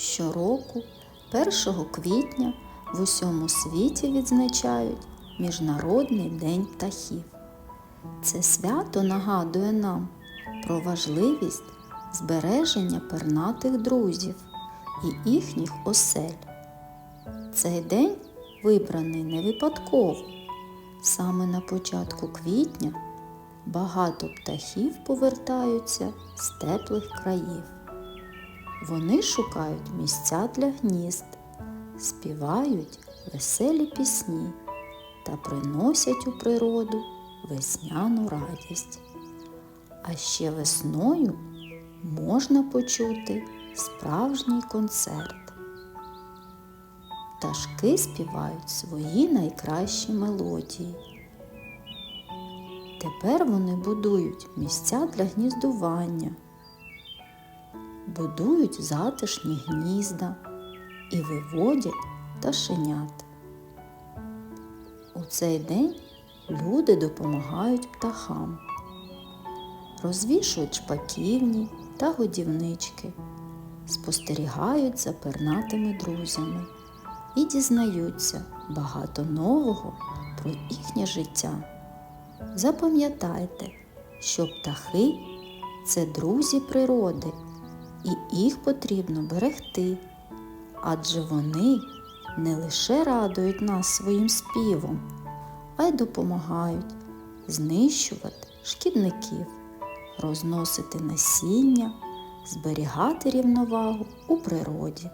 Щороку, 1 квітня, в усьому світі відзначають Міжнародний день птахів. Це свято нагадує нам про важливість збереження пернатих друзів і їхніх осель. Цей день вибраний не випадково. Саме на початку квітня багато птахів повертаються з теплих країв. Вони шукають місця для гнізд, співають веселі пісні та приносять у природу весняну радість. А ще весною можна почути справжній концерт. Пташки співають свої найкращі мелодії. Тепер вони будують місця для гніздування, будують затишні гнізда і виводять пташенят. У цей день люди допомагають птахам, розвішують шпаківні та годівнички, спостерігають за пернатими друзями і дізнаються багато нового про їхнє життя. Запам'ятайте, що птахи це друзі природи, і їх потрібно берегти, адже вони не лише радують нас своїм співом, а й допомагають знищувати шкідників, розносити насіння, зберігати рівновагу у природі.